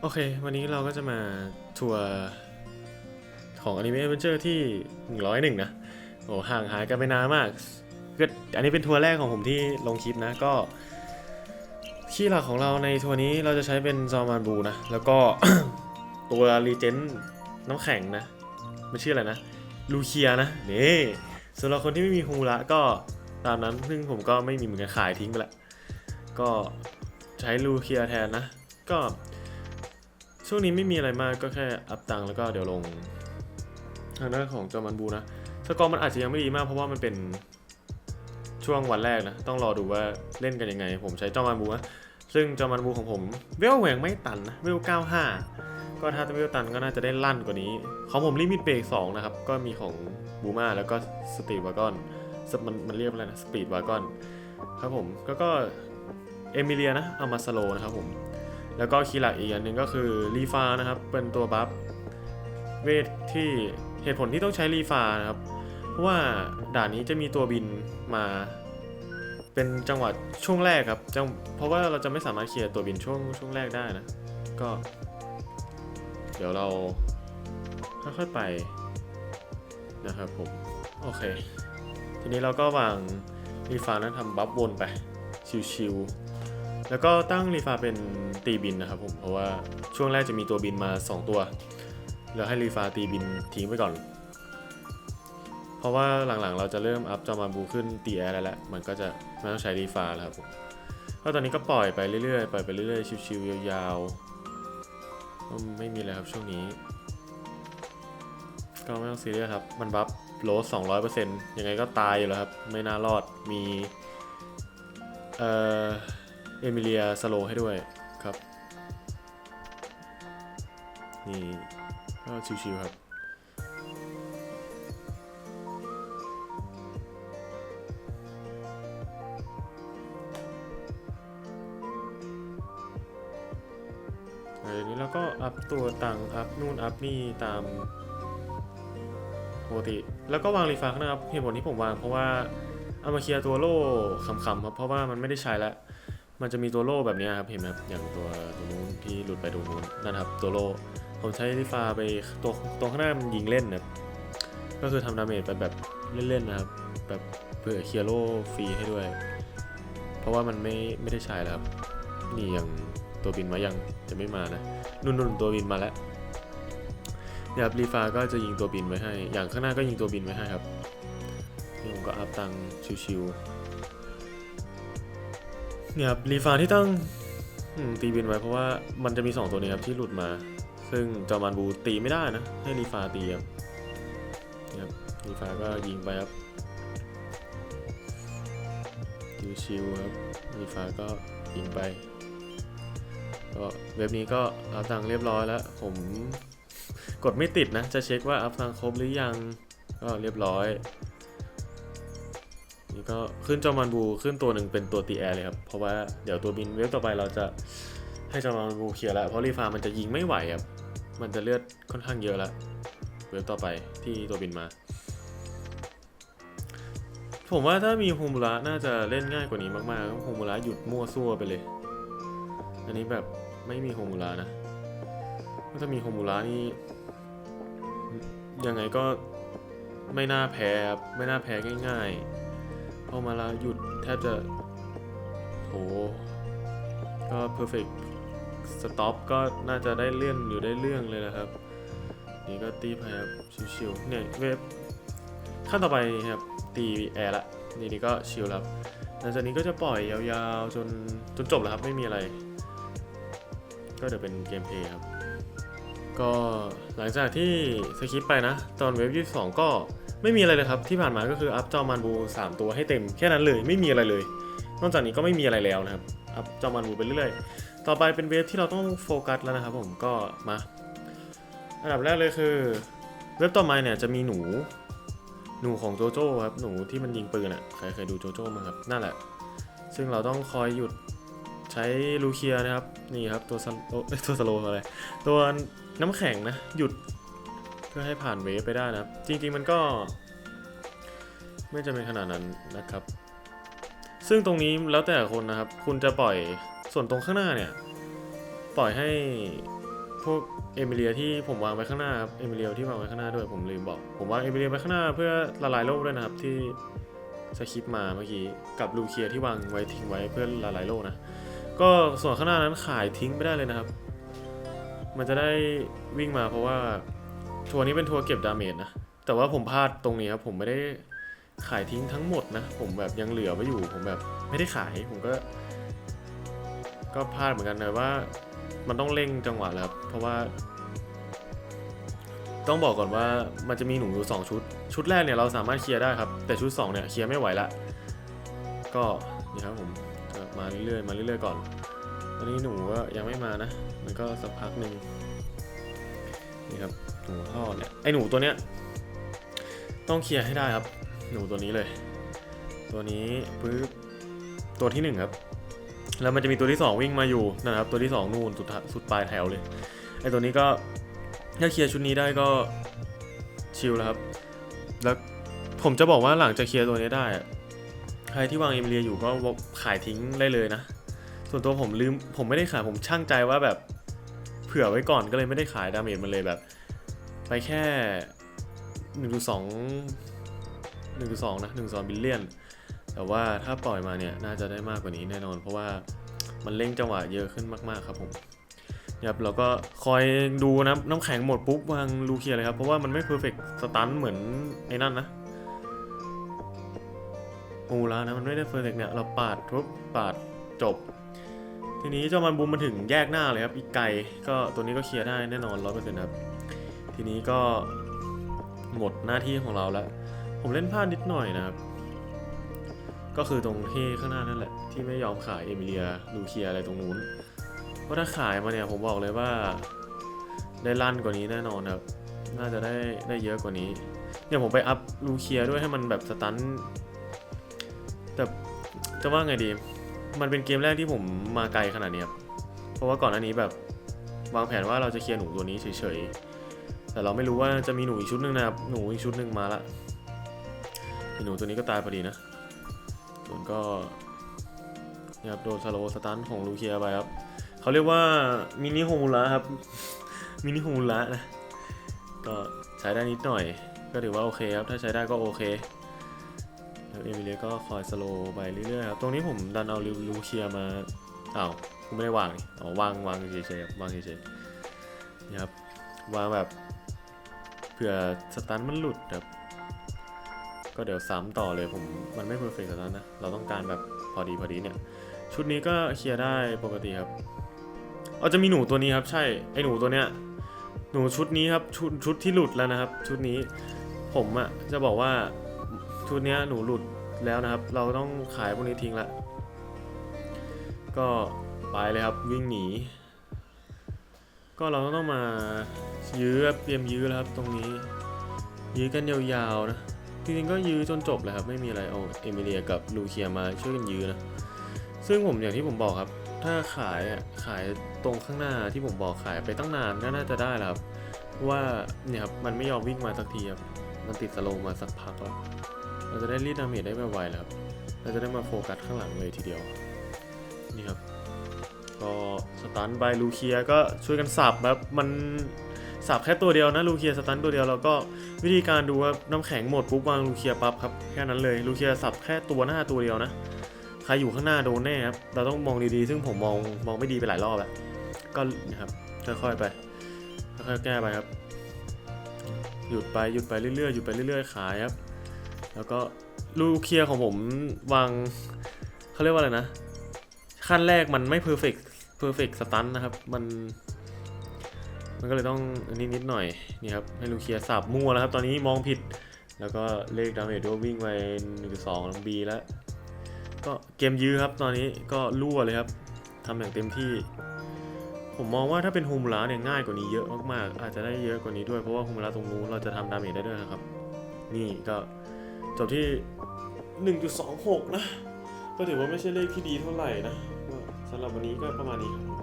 โอเค วันนี้เราก็จะมาทัวร์ของ Anime Adventure ที่ 101 นะ โอ้ห่างหายกันไปนานมากก็อันนี้เป็นทัวร์แรกของผมที่ลงคลิปนะ ก็คีย์หลักของเราในทัวร์นี้เราจะใช้เป็นซอมานบูนะ แล้วก็ตัวรีเจนน้ำแข็งนะ มันชื่ออะไรนะ ลูเคียนะ นี่สำหรับคนที่ไม่มีฮูระก็ตามนั้นซึ่งผมก็ไม่มีเหมือนกันขายทิ้งไปละ ก็ใช้ลูเคียแทนนะ ก็ ช่วงนี้ไม่มีอะไรมากก็แค่อัพตังแล้วก็เดี๋ยวลง ทางด้านของจอมันบูนะสกอร์มันอาจจะยังไม่ดีมากเพราะว่ามันเป็นช่วงวันแรกนะ ต้องรอดูว่าเล่นกันยังไง ผมใช้จอมันบูนะซึ่งจอมันบูของผมเวลแหวงไม่ตันนะเวล95 ก็ถ้าเวลตันก็น่าจะได้ลั่นกว่านี้ ของผมลิมิตเบรก2นะครับ ก็มีของบูมาแล้วก็สตีวากอนมันมันเรียกอะไรนะสปีดวากอนครับผมแล้วก็เอมิเลียนะเอามาสโลนะครับผม แล้วก็คีย์หลักอีกอย่างหนึ่งก็คือรีฟานะครับ เป็นตัวบัฟเวทที่เหตุผลที่ต้องใช้รีฟานะครับ เพราะว่าด่านนี้จะมีตัวบินมา เป็นจังหวะช่วงแรกครับจังเพราะว่าเราจะไม่สามารถเคลียร์ตัวบินช่วงช่วงแรกได้นะ ก็ เดี๋ยวเราค่อยๆไปนะครับผม โอเค ทีนี้เราก็วางรีฟานั้นทำบัฟวนไปชิวๆ แล้วก็ตั้งรีฟาเป็นตีบินนะครับผม เพราะว่าช่วงแรกจะมีตัวบินมา 2 ตัว แล้วให้รีฟาตีบินทิ้งไปก่อน เพราะว่าหลังๆ เราจะเริ่มอัพจอมาบูขึ้นตีแอร์แล้วแหละ มันก็จะไม่ต้องใช้รีฟาแล้วครับผมก็ตอนนี้ก็ปล่อยไปเรื่อยๆ ปล่อยไปเรื่อยๆ ชิวๆยาวๆ ไม่มีอะไรครับช่วงนี้ ก็ไม่ต้องซีเรียสครับ มันบัฟโลส200%ยังไงก็ตายอยู่แล้วครับ ไม่น่ารอด มี เอ่อ เอมิเลียสโลให้ด้วยครับ นี่ก็ชิวๆครับเดี๋ยวนี้เราก็อัพตัวตังอัพนู่นอัพนี่ตามปกติ แล้วก็วางรีฟักนะครับเหตุผลที่ผมวางเพราะว่าเอามาเคลียร์ตัวโล่ขำๆครับเพราะว่ามันไม่ได้ใช้แล้ว มันจะมีตัวโล่แบบนี้ครับเห็นไหมครับอย่างตัวตัวนู้นที่หลุดไปตรงนู้นนั่นครับตัวโล่ผมใช้รีฟาไปตัวตรงข้างหน้ามันยิงเล่นนะครับก็คือทำดาเมจไปแบบเล่นๆนะครับแบบเผื่อเคลียร์โล่ฟรีให้ด้วย เพราะว่ามันไม่ไม่ได้ใช้แล้วครับนี่อย่างตัวบินมายังจะไม่มานะนุ่นๆตัวบินมาแล้วนี่ยครับรีฟาก็จะยิงตัวบินไว้ให้ อย่างข้างหน้าก็ยิงตัวบินไว้ให้ครับนี่ผมก็อัพตังชิวๆ เนี่ยครับรีฟาที่ต้องตีบินไว้เพราะว่ามันจะมี 2 ตัวนี้ครับที่หลุดมา ซึ่งจอมันบูตีไม่ได้นะ ให้รีฟาตีครับเนี่ยครับรีฟาก็ยิงไปครับชิวๆครับรีฟาก็ยิงไปก็เว็บนี้ก็อัพตังเรียบร้อยแล้ว ผมกดไม่ติดนะ จะเช็คว่าอัพตังครบหรือยังก็เรียบร้อย นี่ก็ขึ้นจอมันบูขึ้นตัวหนึ่งเป็นตัวตีแอร์เลยครับ เพราะว่าเดี๋ยวตัวบินเวฟต่อไปเราจะให้จอมันบูเคลียร์แล้วเพราะรีฟามันจะยิงไม่ไหวครับ มันจะเลือดค่อนข้างเยอะแล้วเวฟต่อไปที่ตัวบินมา ผมว่าถ้ามีโฮมูระน่าจะเล่นง่ายกว่านี้มากๆโฮมูระหยุดมั่วซั่วไปเลย อันนี้แบบไม่มีโฮมูระนะถ้ามีโฮมูระนี่ยังไงก็ไม่น่าแพ้ครับไม่น่าแพ้ง่าย ๆ พอมาแล้วหยุดแทบจะโหก็ perfect stop ก็น่าจะได้เลื่อนอยู่ได้เรื่องเลยนะครับ นี่ก็ตีไปครับชิวๆเนี่ยเว็บขั้นต่อไปครับตีแอร์ละนี่นี่ก็ชิลแล้วหลังจากนี้ก็จะปล่อยยาวๆจนจนจบแล้วครับไม่มีอะไร ก็เดี๋ยวเป็นเกมเพลย์ครับ ก็หลังจากที่สคิปไปนะ ตอนเว็บ22 ก็ไม่มีอะไรเลยครับ ที่ผ่านมาก็คืออัพจอมันบู 3 ตัวให้เต็มแค่นั้นเลยไม่มีอะไรเลย นอกจากนี้ก็ไม่มีอะไรแล้วนะครับ อัพจอมันบูไปเรื่อยๆ ต่อไปเป็นเว็บที่เราต้องโฟกัสแล้วนะครับผมก็มาอันดับแรกเลยคือ เว็บต่อมาเนี่ยจะมีหนู หนูของโจโจ้ครับหนูที่มันยิงปืนอะใครเคยดูโจโจ้มั้งครับนั่นแหละ ซึ่งเราต้องคอยหยุดใช้ลูเคียนะครับนี่ครับตัวสโลตัวสโลอะไรตัว น้ำแข็งนะ หยุดเพื่อให้ผ่านเวฟไปได้นะจริงๆมันก็ ไม่จำเป็นขนาดนั้นนะครับ ซึ่งตรงนี้แล้วแต่คนนะครับ คุณจะปล่อยส่วนตรงข้างหน้าเนี่ย ปล่อยให้พวกเอมิเลียที่ผมวางไว้ข้างหน้าครับเอมิเลียที่วางไว้ข้างหน้าด้วยผมลืมบอก ผมวางเอมิเลียไว้ข้างหน้าเพื่อละลายโลกด้วยนะครับที่สคริปมาเมื่อกี้กับลูเคียที่วางไว้ทิ้งไว้เพื่อละลายโลกนะก็ส่วนข้างหน้านั้นขายทิ้งไม่ได้เลยนะครับ มันจะได้วิ่งมาเพราะว่าทัวร์นี้เป็นทัวร์เก็บดาเมจนะ แต่ว่าผมพลาดตรงนี้ครับ ผมไม่ได้ขายทิ้งทั้งหมดนะ ผมแบบยังเหลือไว้อยู่ ผมแบบไม่ได้ขาย ผมก็ ก็พลาดเหมือนกันเลยว่า มันต้องเร่งจังหวะแล้ว เพราะว่า ต้องบอกก่อนว่ามันจะมีหนูอยู่สองชุด ชุดแรกเนี่ยเราสามารถเคลียร์ได้ครับ แต่ชุดสองเนี่ยเคลียร์ไม่ไหวละ ก็นี่ครับผมมาเรื่อยๆมาเรื่อยๆก่อน ตอนนี้หนูก็ยังไม่มานะ มันก็สักพักหนึ่งนี่ครับหนูท่อเนี่ยไอหนูตัวเนี้ยต้องเคลียร์ให้ได้ครับ หนูตัวนี้เลย ตัวนี้ปึ๊บตัวที่หนึ่งครับแล้วมันจะมีตัวที่ 2 วิ่งมาอยู่นะครับ ตัวที่ 2 นู่นสุดสุดปลายแถวเลยไอตัวนี้ก็ถ้าเคลียร์ชุดนี้ได้ก็ชิลแล้วครับ แล้วผมจะบอกว่าหลังจากเคลียร์ตัวนี้ได้ ใครที่วางเอมเลียอยู่ก็ขายทิ้งได้เลยนะ ส่วนตัวผมลืมผมไม่ได้ขายผมช่างใจว่าแบบ ผื่อไว้ก่อนก็เลยไม่ได้ขายดาเมจมันเลยแบบ ไปแค่1นึ่งสองหนึ่งสองนะหนึ่งสองบิลเลียนแต่ว่าถ้าปล่อยมาเนี่ยน่าจะได้มากกว่านี้แน่นอน เพราะว่ามันเร่งจังหวะเยอะขึ้นมาก ๆ ครับผมครับเราก็คอยดูนะน้ำแข็งหมดปุ๊บวางลูเคียเลยครับ เพราะว่ามันไม่เพอร์เฟกต์สตันเหมือนไอ้นั่นนะโอ้แล้วนะมันไม่ได้เพอร์เฟกต์เนี่ยเราปาดทุบปาดจบ ทีนี้เจ้ามันบูมมันถึงแยกหน้าเลยครับ อีกไกลก็ตัวนี้ก็เคลียร์ได้แน่นอนร้อยเปอร์เซ็นต์ครับ ทีนี้ก็หมดหน้าที่ของเราแล้ว ผมเล่นพลาดนิดหน่อยนะครับ ก็คือตรงที่ข้างหน้านั่นแหละ ที่ไม่ยอมขายเอมิเลียลูเคียอะไรตรงนู้น เพราะถ้าขายมาเนี่ยผมบอกเลยว่าได้ลั่นกว่านี้แน่นอนครับ น่าจะได้ได้เยอะกว่านี้ เนี่ยผมไปอัพลูเคียด้วยให้มันแบบสตันแต่จะว่าไงดี มันเป็นเกมแรกที่ผมมาไกลขนาดนี้ครับ เพราะว่าก่อนหน้านี้แบบวางแผนว่าเราจะเคลียร์หนูตัวนี้เฉยๆ แต่เราไม่รู้ว่าจะมีหนูอีกชุดหนึ่งนะครับ หนูอีกชุดหนึ่งมาละหนูตัวนี้ก็ตายพอดีนะส่วนก็นี่ยครับโดนสโลสตันของลูเคียไปครับเขาเรียกว่ามินิโฮมูระครับ มินิโฮมูระนะ ก็ใช้ได้นิดหน่อย ก็ถือว่าโอเคครับ ถ้าใช้ได้ก็โอเค แล้วเอมิเลียก็คอยสโลว์ไปเรื่อยๆครับตรงนี้ผมดันเอาลูเคียมาอ้าวผมไม่ได้วางนี่อ๋อวางวางเฉยๆวางเฉยๆนี่ครับวางแบบเผื่อสตันมันหลุดครับก็เดี๋ยวซ้ำต่อเลยผมมันไม่เพอร์เฟกต์แล้วนะ เราต้องการแบบพอดีพอดีเนี่ย ชุดนี้ก็เคลียร์ได้ปกติครับเอาจะมีหนูตัวนี้ครับ ใช่ไอหนูตัวเนี้ยหนูชุดนี้ครับชุดชุดที่หลุดแล้วนะครับ ชุดนี้ผมอะจะบอกว่า ชุดนี้หนูหลุดแล้วนะครับ เราต้องขายพวกนี้ทิ้งละ ก็ไปเลยครับวิ่งหนี ก็เราต้องมายื้อเตรียมยื้อแล้วครับตรงนี้ ยื้อกันยาวๆนะจริงๆก็ยื้อจนจบเลยครับไม่มีอะไรเอาเอมิเลียกับลูเคียมาช่วยกันยื้อนะซึ่งผมอย่างที่ผมบอกครับ ถ้าขายอะขายตรงข้างหน้าที่ผมบอกขายไปตั้งนานก็น่าจะได้แล้วครับเพราะว่าเนี่ยครับมันไม่ยอมวิ่งมาสักทีครับมันติดสโลมาสักพักแล้ว เราจะได้รีดดาเมจได้ไวๆแล้วครับ เราจะได้มาโฟกัสข้างหลังเลยทีเดียว นี่ครับ ก็สตันบายลูเคียก็ช่วยกันสับครับมันสับแค่ตัวเดียวนะลูเคียสตันตัวเดียวแล้วก็วิธีการดูว่าน้ำแข็งหมดปุ๊บวางลูเคียปั๊บครับแค่นั้นเลยลูเคียสับแค่ตัวหน้าตัวเดียวนะใครอยู่ข้างหน้าโดนแน่ครับเราต้องมองดีๆ ซึ่งผมมองมองไม่ดีไปหลายรอบแล้วก็นะครับค่อยๆไปค่อยๆแก้ไปครับ หยุดไปหยุดไปเรื่อยๆหยุดไปเรื่อยๆขายครับ แล้วก็ลูเคียของผมวางเขาเรียกว่าอะไรนะ ขั้นแรกมันไม่เพอร์เฟกต์เพอร์เฟกต์สตันนะครับ มัน มันก็เลยต้องอันนี้นิดหน่อยนี่ครับให้ลูเคียสับมั่วแล้วครับ ตอนนี้มองผิด แล้วก็เลขดาเมจด้วยวิ่งไปหนึ่งสองลงบีแล้ว ก็เกมยื้อครับ ตอนนี้ก็รั่วเลยครับทำอย่างเต็มที่ ผมมองว่าถ้าเป็นโฮมูระเนี่ยง่ายกว่านี้เยอะมากๆ อาจจะได้เยอะกว่านี้ด้วยเพราะว่าโฮมูระตรงนู้นเราจะทำดาเมจได้ด้วยนะครับ นี่ก็ จบที่ 1.26 นะ ก็ถือว่าไม่ใช่เลขที่ดีเท่าไหร่นะสำหรับวันนี้ก็ประมาณนี้ครับ